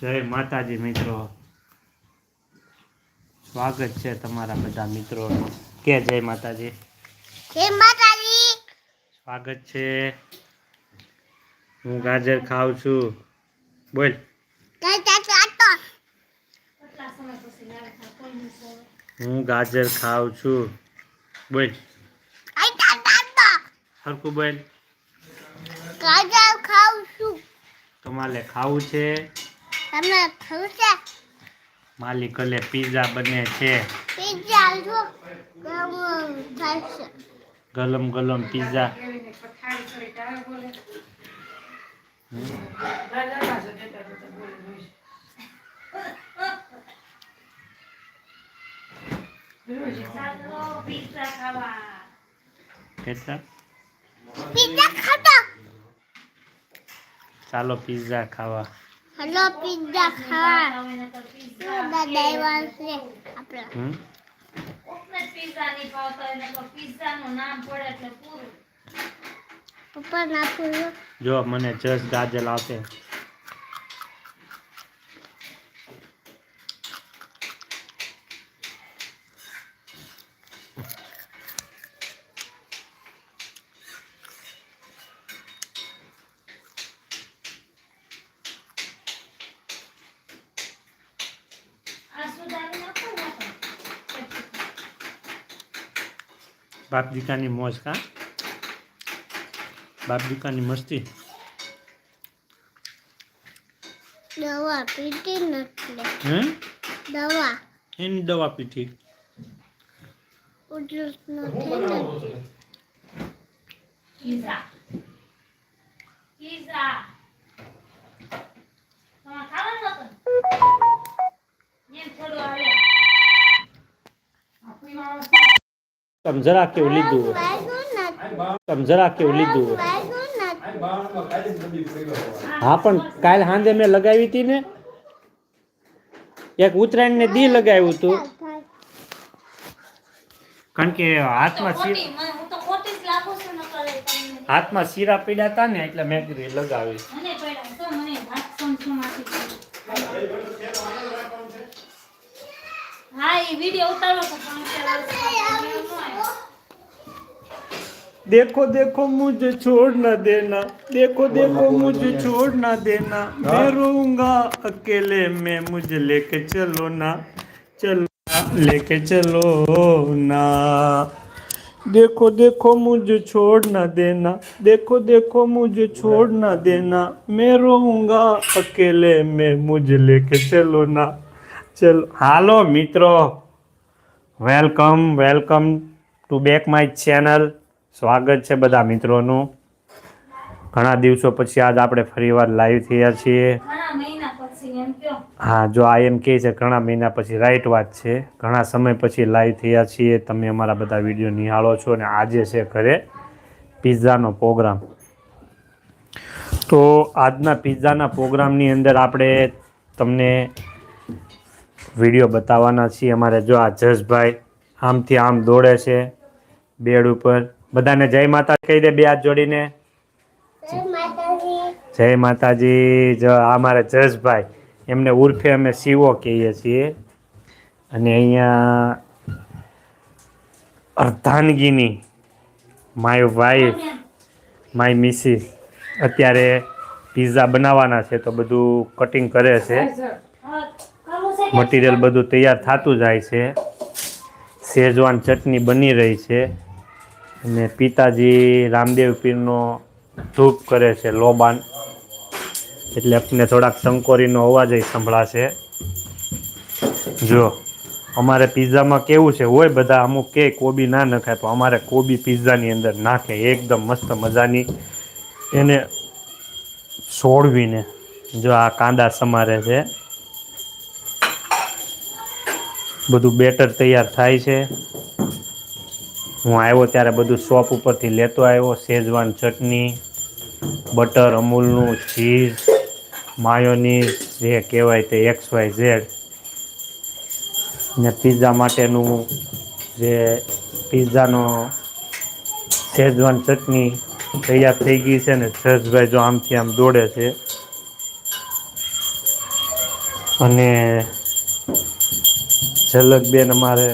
જય માતાજી મિત્રો. સ્વાગત છે તમારા બધા મિત્રોનું. કે જય માતાજી? જય માતાજી. સ્વાગત છે. હું ગાજર ખાઉં છું. બોલ. હું ગાજર ખાઉં છું. બોલ. સરખું બોલ. ગાજર ખાઉં છું. તમારે ખાવું છે? તમને ખબર છે માલી પીઝા બને છે. ગલમ ગલમ પિઝા. ચાલો પીઝા ખાવા. હલો પિઝા ખાવા દાદા આવ્યા છે આપણે હમ પપ્પા નાખું જો મને જસ ગાજર આવશે. બાપ દીકાની મોજ કા? બાપ દીકાની મસ્તી. દવા પીતી નથી હે? દવા? એની દવા પીતી ઉધરસ નથી. તમે જરા કેવું લીધું હોય. તમે જરા કેવું લીધું હોય. હા પણ કાલ સાંજે મેં લગાવી હતી ને. એક ઉત્તરાયણ ને દી લગાવ્યું હતું. કારણ કે હાથમાં શીરા હાથમાં શીરા પીડ્યા હતા ને એટલે મેં કીધું એ હા એ વિડીયો ઉતારો તો પણ देखो देखो मुझे छोड़ न देना देखो देखो मुझे छोड़ न देना मैं रोऊंगा अकेले में मुझे लेके चलो ना चलो ना, लेके चलो ना देखो देखो मुझे छोड़ न देना देखो देखो मुझे छोड़ न देना मैं रोऊंगा अकेले में मुझे लेके चलो ना चलो હાલો મિત્રો. Welcome welcome to back my channel. સ્વાગત છે બધા મિત્રોનું. ઘણા દિવસો પછી આજ આપણે ફરીવાર લાઈવ થયા છીએ. હા જો આ એમ કહે છે ઘણા મહિના પછી રાઈટ વાત છે. ઘણા સમય પછી લાઈવ થયા છીએ. તમે અમારા બધા વીડિયો નિહાળો છો અને આજે છે ઘરે પિઝાનો પ્રોગ્રામ તો આજના પિઝાના પ્રોગ્રામની અંદર આપણે તમને વીડિયો બતાવવાના છીએ. અમારે જો આ જસભાઈ આમથી આમ દોડે છે બેડ ઉપર. બધાને જય માતા કહી દે બે હાથ જોડીને. જય માતાજી. જો માતાજી. જ આ મારા જસભાઈ એમને ઉર્ફે અમે શિવો કહીએ છીએ. અને અહીંયા અર્ધાનગીની માય વાઈફ માય મિસિસ અત્યારે પીઝા બનાવવાના છે તો બધું કટિંગ કરે છે. મટીરિયલ બધું તૈયાર થતું જાય છે. શેજવાન ચટણી બની રહી છે. અને પિતાજી રામદેવ પીરનો ધૂપ કરે છે લોબાન. એટલે આપને થોડાક શંકોરીનો અવાજ સંભળાશે. જો, અમારે પિઝામાં કેવું છે? હોય બધા અમુક કે કોબી ના નખાય, પણ અમારે કોબી પિઝાની અંદર નાખે. એકદમ મસ્ત મજાની. એને છોડવીને જો આ કાંદા સમારે છે. બધું બેટર તૈયાર થાય છે. હું આવ્યો ત્યારે બધું શોપ ઉપરથી લેતો આવ્યો શેજવાન ચટણી, બટર, અમૂલનું ચીઝ માયોનીઝ જે કહેવાય તે એક્સ વાય ઝેડ. ને પીઝા માટેનું જે પીઝાનો શેજવાન ચટણી તૈયાર થઈ ગઈ છે ને જસભાઈ જો આમથી આમ દોડે છે. અને ઝલકબેન અમારે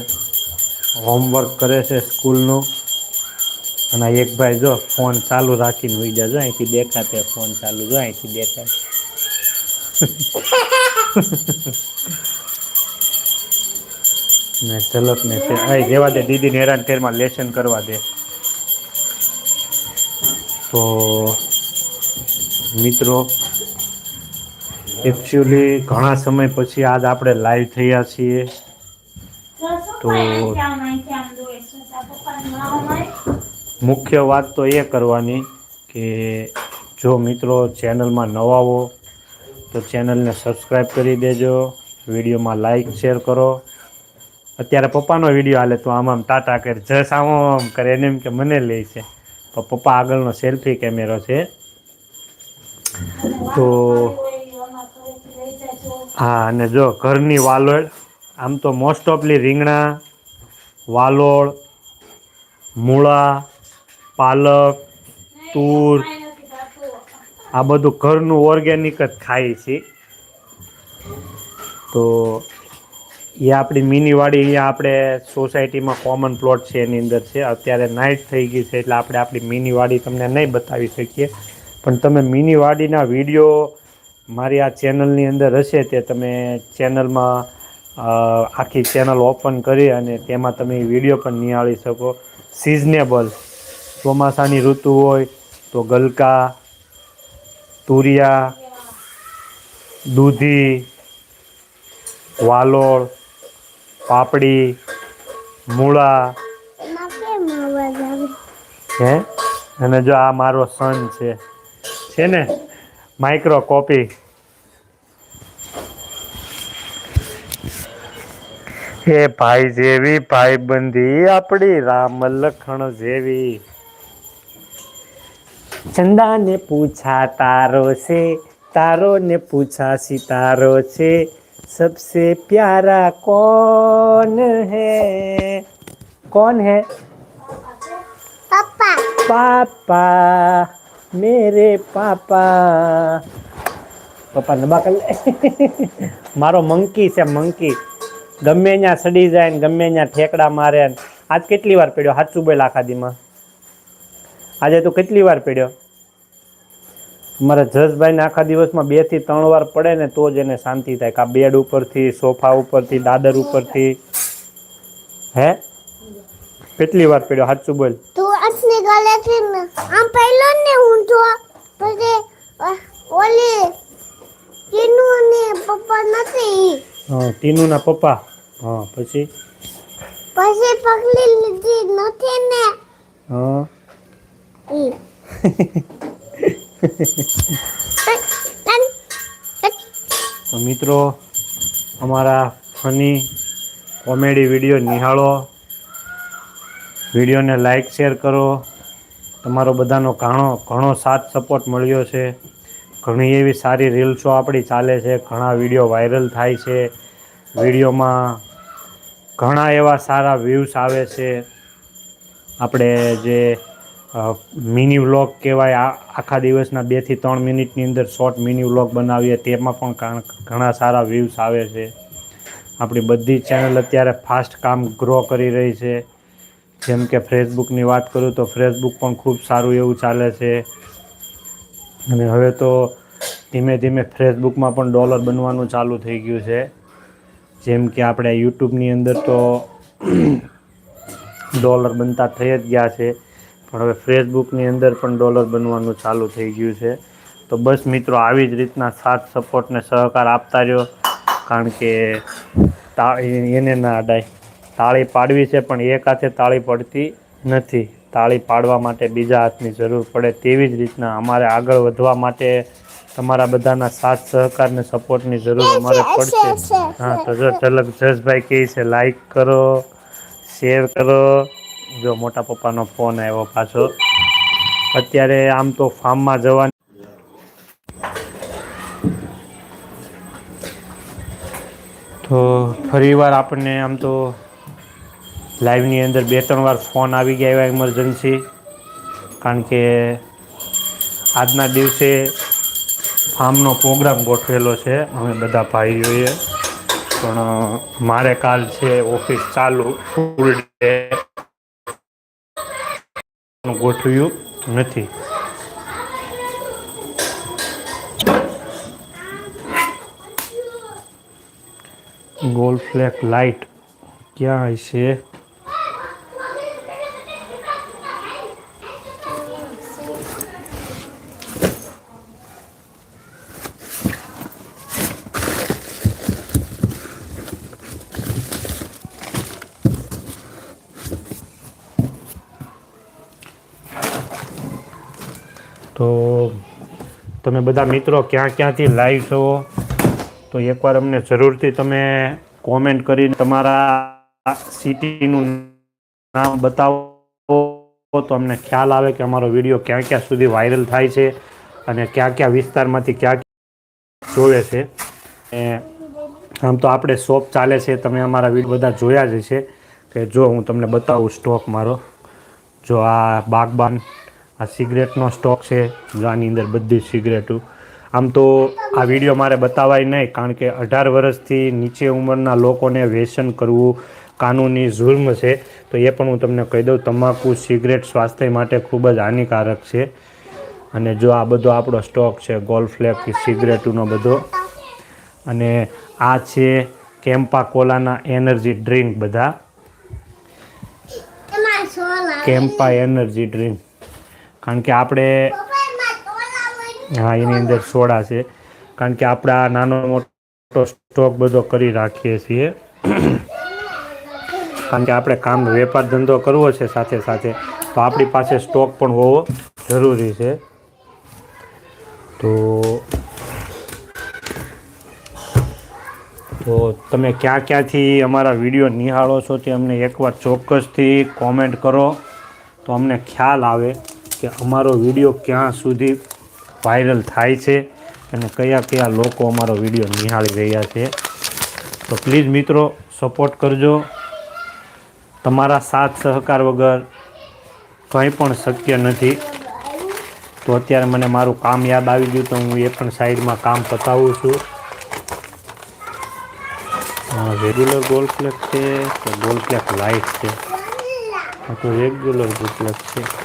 હોમવર્ક કરે છે સ્કૂલનું. અને એક ભાઈ જો ફોન ચાલુ રાખીને હોઈ જાય અહીંથી દેખાતે ફોન ચાલુ. જો અહીંથી દેખાય. ને ઝલક ને છે. અહીં જેવા દે દીદીને હેરાન ફેરમાં લેસન કરવા દે. તો મિત્રો એકચ્યુઅલી ઘણા સમય પછી આજ આપણે લાઈવ થયા છીએ. તો તો-? મુખ્ય વાત તો એ કરવાની કે જો મિત્રો ચેનલમાં નવા હો, તો ચેનલને સબસ્ક્રાઈબ કરી દેજો, વિડીયોમાં લાઈક શેર કરો અત્યારે પપ્પાનો વીડિયો હાલે તો આમ આમ ટાટા કરે જસ આમ આમ કરે, એને એમ કે મને લે છે પણ પપ્પા આગળનો સેલ્ફી કેમેરો છે તો હા, અને જો ઘરની વાલોળ આમ તો મોસ્ટ ઓફલી રીંગણા, વાલોળ, મૂળા, પાલક, તુર, આ બધું ઘરનું ઓર્ગેનિક જ ખાઈએ છીએ. તો એ આપણી મિનીવાડી અહીંયા આપણે સોસાયટીમાં કોમન પ્લોટ છે એની અંદર છે. અત્યારે નાઇટ થઈ ગઈ છે એટલે આપણે આપણી મિનીવાડી તમને નહીં બતાવી શકીએ. પણ તમે મિનીવાડીના વીડિયો મારી આ ચેનલની અંદર હશે તે તમે ચેનલમાં આખી ચેનલ ઓપન કરી અને તેમાં તમે વીડિયો પણ નિહાળી શકો. સિઝનેબલ ચોમાસાની ઋતુ હોય તો ગલકા, તુરિયા, દૂધી, વાલોળ, પાપડી, મૂળા. હે? અને જો આ મારો સન છે. છે ને? માઇક્રો કોપી હે ભાઈ જેવી ભાઈ બંધી આપણી રામ લખણ જેવી. ચંદા ને પૂછા તારો છે તારો ને પૂછા સિતારો છે. સબસે પ્યારા કોણ હે? કોણ હે? પાપા પાપા મેરે પાપા. પપ્પા નબા કર મારો મંકી છે મંકી. ગમે ત્યાં સડી જાય ને ગમે ત્યાં ઠેકડા મારે ને. આજ કેટલી વાર પડ્યો? સાચું બોલ આખા દીમાં આજે તું કેટલી વાર પડ્યો? મારા જસભાઈને આખા દિવસમાં બેથી ત્રણ વાર પડે ને તો જ એને શાંતિ થાય કા બેડ ઉપરથી, સોફા ઉપરથી, દાદર ઉપરથી. હે? કેટલી વાર પડ્યો? સાચું બોલ. તું આટલી ગલે થી આમ પહેલો ને ઊંધો પછી ઓલી કિનું ને પપ્પા નથી. હા ટીનુના પપ્પા. હા પછી? પછી પકડી લીધી નથી ને. હા તો મિત્રો અમારા ફની કોમેડી વીડિયો નિહાળો. વિડીયોને લાઈક શેર કરો. તમારો બધાનો ઘણો ઘણો સાથ સપોર્ટ મળ્યો છે. ઘણી એવી સારી રીલ્સો આપણી ચાલે છે, ઘણા વીડિયો વાયરલ થાય છે, વિડીયોમાં ઘણા એવા સારા વ્યૂઝ આવે છે. આપણે જે મિની વ્લોગ કહેવાય આખા દિવસના બેથી ત્રણ મિનિટની અંદર શોર્ટ મિની વ્લોગ બનાવીએ, તેમાં પણ ઘણા સારા વ્યૂઝ આવે છે. આપણી બધી ચેનલ અત્યારે ફાસ્ટ કામ ગ્રો કરી રહી છે. જેમ કે ફેસબુકની વાત કરું તો ફેસબુક પણ ખૂબ સારું એવું ચાલે છે. અને હવે તો ધીમે ધીમે ફેસબુકમાં પણ ડોલર બનવાનું ચાલુ થઈ ગયું છે. જેમ કે આપણે યુટ્યુબની અંદર તો ડોલર બનતા થઈ જ ગયા છે. પણ હવે ફેસબુકની અંદર પણ ડોલર બનવાનું ચાલુ થઈ ગયું છે. તો બસ મિત્રો આવી જ રીતના સાથ સપોર્ટને સહકાર આપતા રહ્યો. કારણ કે એને ના અડાય. તાળી પાડવી છે પણ એક હાથે તાળી પડતી નથી. તાળી પાડવા માટે બીજા હાથની જરૂર પડે તેવી જ રીતના અમારે આગળ વધવા માટે તમારા બધાના સાથ સહકાર ને સપોર્ટની જરૂર અમારે પડશે. હા તો જો ઝલક જસભાઈ કહે છે લાઈક કરો શેર કરો. જો મોટા પપ્પાનો ફોન આવ્યો પાછો. અત્યારે આમ તો ફાર્મમાં જવાની તો ફરીવાર આપણને આમ તો લાઈવની અંદર બે ત્રણ વાર ફોન આવી ગયા એવા ઇમરજન્સી કારણ કે આજના દિવસે ફાર્મનો પ્રોગ્રામ ગોઠવેલો છે. અમે બધા ભાઈઓએ પણ મારે કાલ છે ઓફિસ ચાલુ. Full day. ગોઠવ્યું નથી. ગોલ્ડ ફ્લેક લાઇટ ક્યાં હશે? તો તમે બધા મિત્રો ક્યાં ક્યાંથી લાઈવ છો? તો એકવાર અમને જરૂરથી તમે કોમેન્ટ કરીને તમારા સિટીનું નામ બતાવો, તો અમને ખ્યાલ આવે કે અમારો વીડિયો ક્યાં ક્યાં સુધી વાયરલ થાય છે અને ક્યાં ક્યાં વિસ્તારમાંથી ક્યાં જોવે છે. આમ તો આપણે શોપ ચાલે છે, તમે અમારા વીડિયો બધા જોયા જ છે કે જો હું તમને બતાવું સ્ટોક મારો. જો આ બાગબાન આ સિગરેટનો સ્ટોક છે જો આની અંદર બધી સિગરેટો. આમ તો આ વીડિયો મારે બતાવાય નહીં કારણ કે અઢાર વર્ષથી નીચે ઉંમરના લોકોને વ્યસન કરવું કાનૂની જુલ્મ છે. તો એ પણ હું તમને કહી દઉં તમાકુ સિગરેટ સ્વાસ્થ્ય માટે ખૂબ જ હાનિકારક છે. અને જો આ બધો આપણો સ્ટોક છે ગોલ્ફલેક સિગરેટનો બધો. અને આ છે કેમ્પા કોલાના એનર્જી ડ્રિંક બધા. Campa energy drink. કારણ કે આપણે હા, એની અંદર સોડા છે. કારણ કે આપણે આ નાનો મોટો સ્ટોક બધો કરી રાખીએ છીએ. કારણ કે આપણે કામ વેપાર ધંધો કરવો છે સાથે સાથે, તો આપણી પાસે સ્ટોક પણ હોવો જરૂરી છે. તો તો તમે ક્યાં ક્યાંથી અમારા વીડિયો નિહાળો છો તે અમને એકવાર ચોક્કસથી કોમેન્ટ કરો, તો અમને ખ્યાલ આવે. કે અમારો વીડિયો ક્યાં સુધી વાયરલ થાય છે અને કયા કયા લોકો અમારો વીડિયો નિહાળી રહ્યા છે. તો પ્લીઝ મિત્રો સપોર્ટ કરજો. તમારા સાથ સહકાર વગર કંઈ પણ શક્ય નથી. તો અત્યારે મને મારું કામ યાદ આવી ગયું તો હું એ પણ સાઈડમાં કામ પતાવું છું. રેગ્યુલર ગોલ ફ્લેક છે કે ગોલ ફ્લેક લાઇટ છે? તો રેગ્યુલર ગોલ ફ્લેક છે.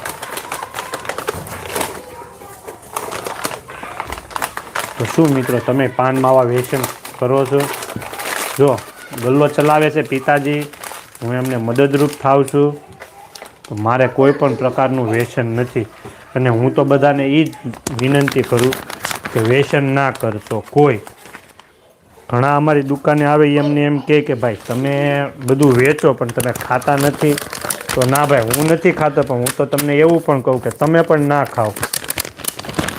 તો શું મિત્રો, તમે પાન માવા વ્યસન કરો છો? જો, ગલ્લો ચલાવે છે પિતાજી, હું એમને મદદરૂપ થાઉં છું. તો મારે કોઈ પણ પ્રકારનું વ્યસન નથી. અને હું તો બધાને એ જ વિનંતી કરું કે વ્યસન ના કરશો કોઈ. ઘણા અમારી દુકાને આવે એમને એમ કહે કે ભાઈ, તમે બધું વેચો, પણ તમે ખાતા નથી. તો ના ભાઈ, હું નથી ખાતો, પણ હું તો તમને એવું પણ કહું કે તમે પણ ના ખાઓ.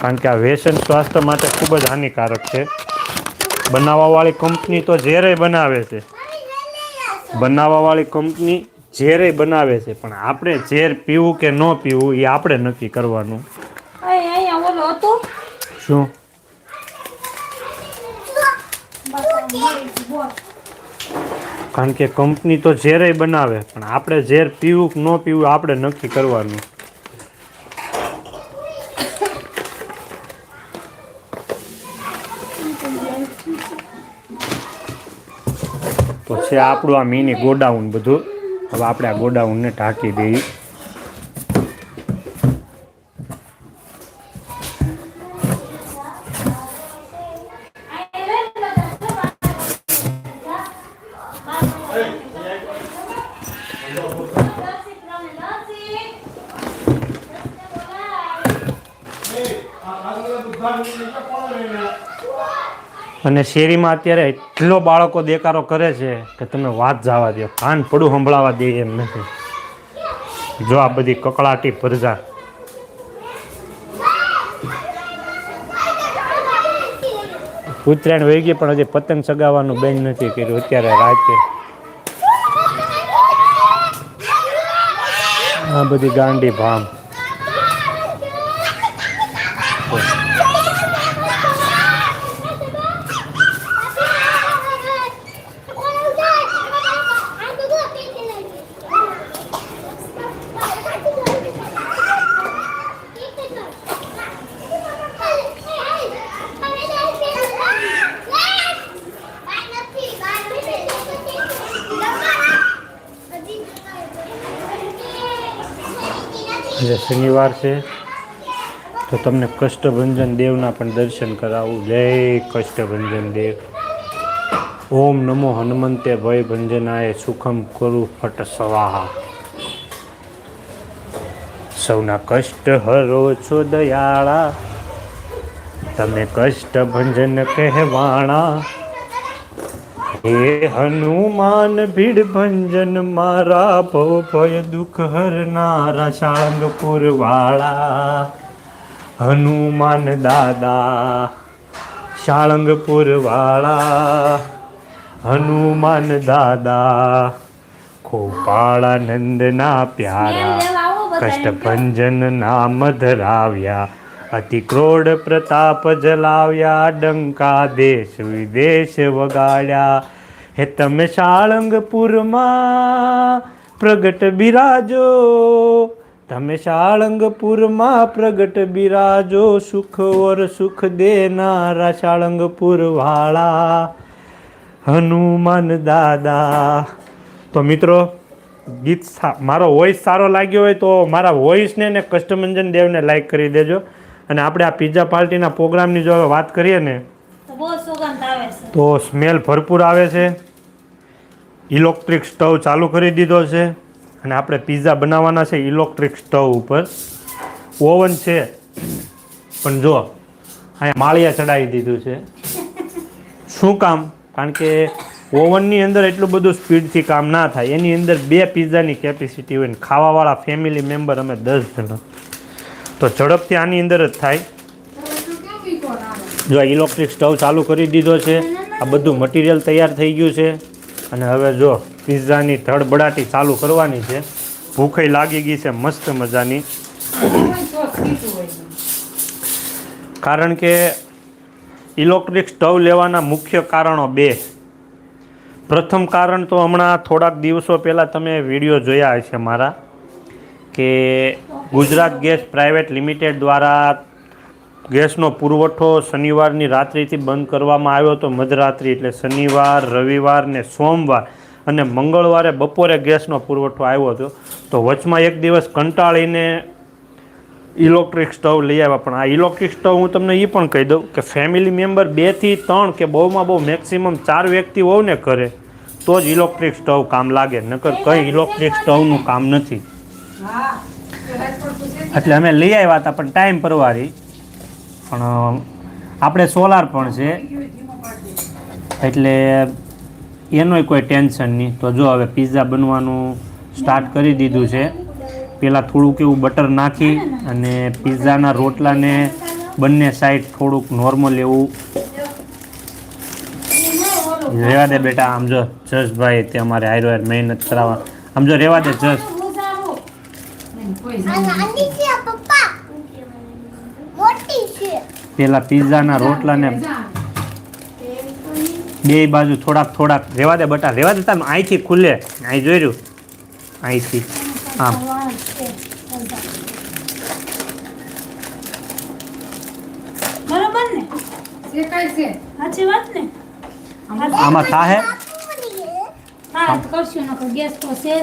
કારણ કે આ વ્યસન સ્વાસ્થ્ય માટે ખૂબ જ હાનિકારક છે. બનાવવાવાળી કંપની તો ઝેરે બનાવે છે. બનાવવાવાળી કંપની ઝેરે બનાવે છે પણ આપણે ઝેર પીવું કે ન પીવું એ આપણે નક્કી કરવાનું. શું. કારણ કે કંપની તો ઝેરે બનાવે પણ આપણે ઝેર પીવું કે ન પીવું આપણે નક્કી કરવાનું. તો છે આપણું આ મિની ગોડાઉન બધું. હવે આપણે આ ગોડાઉનને ઢાંકી દઈએ. અને શેરીમાં અત્યારે એટલો બાળકો દેકારો કરે છે કે તમે વાત જવા દો કાન પડું સંભળાવા દે એમ નથી. જો આ બધી કકળાટી ભરજા ઉત્તરાયણ વહી ગઈ પણ હજી પતંગ ચગાવવાનું બેન નથી કર્યું. અત્યારે રાતે આ બધી ગાંડી ભામ આજે શનિવાર છે, તો તમને કષ્ટભંજન દેવના પણ દર્શન કરાવું. જય કષ્ટભંજન દેવ. ઓમ નમો હનુમંતે ભય ભંજનાય, સુખમ કરું ફટ સ્વાહા. સૌના કષ્ટ હરો છો દયાળા, તમે કષ્ટ ભંજન કહેવાણા. હે હનુમાન ભીડ ભંજન મારા ભવ ભય દુઃખ હરનારા શાંગપુર વાળા. હનુમાન દાદા શાળંગપુર વાળા. હનુમાન દાદા ખોપાળાનંદના પ્યારા કષ્ટભંજન નામ ધરાવ્યા અતિ ક્રોડ પ્રતાપ જલાવ્યા, ડંકા દેશ વિદેશ વગાડ્યા. હે તમે શાળંગપુરમાં પ્રગટ બિરાજો, તમે શાળંગપુરમાં પ્રગટ બિરાજો, સુખ ઓર સુખ દેનારા શાળંગપુર વાળા હનુમાન દાદા. તો મિત્રો, ગીત મારો વોઇસ સારો લાગ્યો હોય તો મારા વોઇસને ને કષ્ટમંજન દેવને લાઈક કરી દેજો. અને આપણે આ પીઝા પાર્ટીના પ્રોગ્રામની જો વાત કરીએ ને તો સ્મેલ ભરપૂર આવે છે. ઇલેક્ટ્રિક સ્ટવ ચાલુ કરી દીધો છે. અને આપણે પીઝા બનાવવાના છે ઇલેક્ટ્રિક સ્ટવ ઉપર. ઓવન છે. પણ જો અહીંયા માળિયા ચડાવી દીધું છે. શું કામ? કારણ કે ઓવનની અંદર એટલું બધું સ્પીડથી કામ ના થાય. એની અંદર બે પિઝાની કેપેસિટી હોય ને ખાવાવાળા ફેમિલી મેમ્બર અમે દસ જણા. તો ઝડપથી આની અંદર જ થાય. જો ઇલેક્ટ્રિક સ્ટવ ચાલુ કરી દીધો છે, આ બધું મટીરિયલ તૈયાર થઈ ગયું છે. અને હવે જો પિઝાની ધડબડાટી ચાલુ કરવાની છે. ભૂખઈ લાગી ગઈ છે, મસ્ત મજાની. કારણ કે ઇલેક્ટ્રિક સ્ટવ લેવાના મુખ્ય કારણો બે. પ્રથમ કારણ તો હમણાં થોડાક દિવસો પહેલાં તમે વીડિયો જોયા હશે મારા. કે ગુજરાત ગેસ પ્રાઇવેટ લિમિટેડ દ્વારા ગેસનો પુરવઠો શનિવારની રાત્રિથી બંધ કરવામાં આવ્યો હતો મધરાત્રિ એટલે શનિવાર, રવિવાર ને સોમવાર અને મંગળવારે બપોરે ગેસનો પુરવઠો આવ્યો હતો. તો વચમાં એક દિવસ કંટાળીને ઇલેક્ટ્રિક સ્ટવ લઈ આવ્યા. પણ આ ઇલેક્ટ્રિક સ્ટવ હું તમને એ પણ કહી દઉં કે ફેમિલી મેમ્બર બેથી ત્રણ કે બહુમાં બહુ મેક્સિમમ ચાર વ્યક્તિ હોવ ને કરે, તો જ ઇલેક્ટ્રિક સ્ટવ કામ લાગે. નકર કંઈ ઇલેક્ટ્રિક સ્ટવનું કામ નથી. એટલે અમે લઈ આવ્યા હતા, પણ ટાઈમ પરવારી. પણ આપણે સોલાર પણ છે. એટલે એનોય કોઈ ટેન્શન નહીં. તો જો હવે પિઝા બનવાનું સ્ટાર્ટ કરી દીધું છે. પહેલાં થોડુંક એવું બટર નાખી અને પિઝાના રોટલાને બંને સાઈડ થોડુંક નોર્મલ એવું. રહેવા દે બેટા, આમ જો જસભાઈ તે અમારે હાઈરો મહેનત કરાવવા. આમ જો રહેવા દે જસ આ નાની છે આ પપ્પા મોટી છે પેલા પિઝાના રોટલાને બે બાજુ થોડાક થોડાક રેવા દે બટા રેવા દે તમે અહીંથી ખુલે. અહીં જોઈ રહ્યું. અહીંથી આમ બરોબર ને? શેકાય છે. સાચી વાત ને? આમાં થાહે? હા કરશું નકર ગેસ તો છે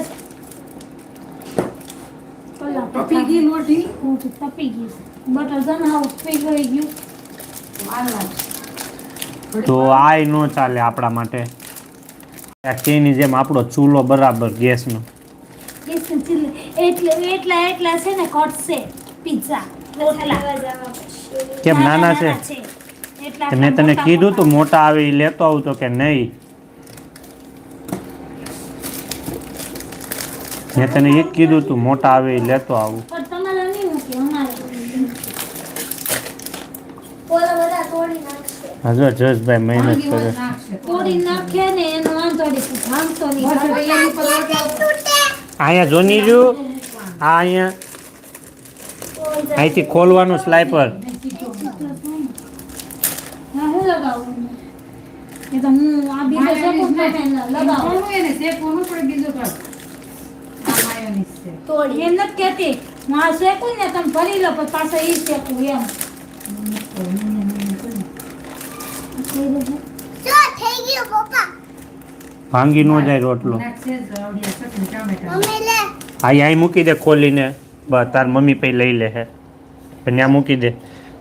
જ. કલાક તો ગઈ હું તપી ગઈ બટર હા થઈ ગઈ ગયું તો આય નો ચાલે આપણા માટે. આ કેની જેમ આપણો ચૂલો બરાબર ગેસનો. ગેસની ચીલી. એટલે એટલા એટલા છે ને કટશે પિઝા કેમ નાના છે? મેં તને કીધું તું મોટા. આવી લેતો આવતો તો કે નહીં? મેં તને એક કીધું તું મોટા આવે એ લેતો આવું. પણ તમારે નહીં મૂકી અમારે ઓલા બધા તોડી નાખશે. હજો જસભાઈ મહેનત કરે. અહીંયા જોની રહ્યું? આ અહીંયા. અહીંથી ખોલવાનું સ્લાઈપર લગાવું? તોડી એમ નથી કહેતી. હું આ શેકું ને તમે ભરી લો પછી પાછા એ શેકું એમ. ભાંગી નો જાય રોટલો. હા અહીં મૂકી દે ખોલીને. બસ તાર મમ્મી પૈ લઈ લે હે. ત્યાં મૂકી દે.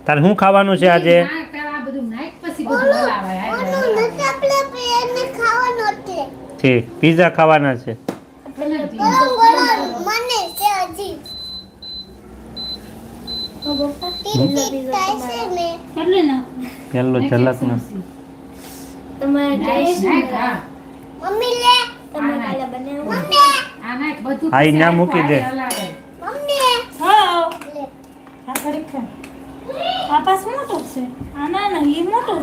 તારે શું ખાવાનું છે આજે? ઠીક પીઝા ખાવાના બધું નાખ, પછી બધું હલાવાય. હાલ, ઓલું હલાવાય. નથી આપણે એને ખાવાનું એટલે ઠીક પીઝા ખાવાના છે પેલા જ ગરમ ગરમ મને છે હજી ટીટી થાય છે ને એટલે ને પેલો ઝલક ના તમારે નાખ, નાખ, હા. મમ્મી લે તમે કાલે મમ્મી આ નાખ, ઈ પછી ના મૂકી દે. પાસ મોટો છે ના એ મોટો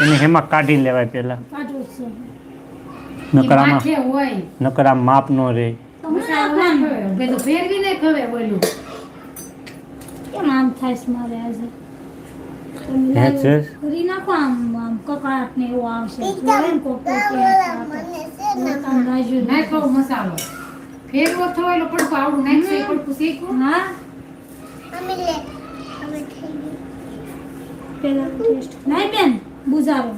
એને હેમાં કાઢી લેવાય પેલા કાઢું છે ઈ નકર આમાં નકર આમ માપ નો રહે. કેમ આમ થાય છે મારે આજે? કરી નાખો આમ આમ કકડાટ ને એવું આવશે. નાખો મસાલો. ફેરવો થયો એટલે પડકું આવડું નાખશે એ પડકું શેકવું હા? મમ્મી લે. હવે થઈ ગયું. પેલા ટેસ્ટ. નહીં બેન બુઝારો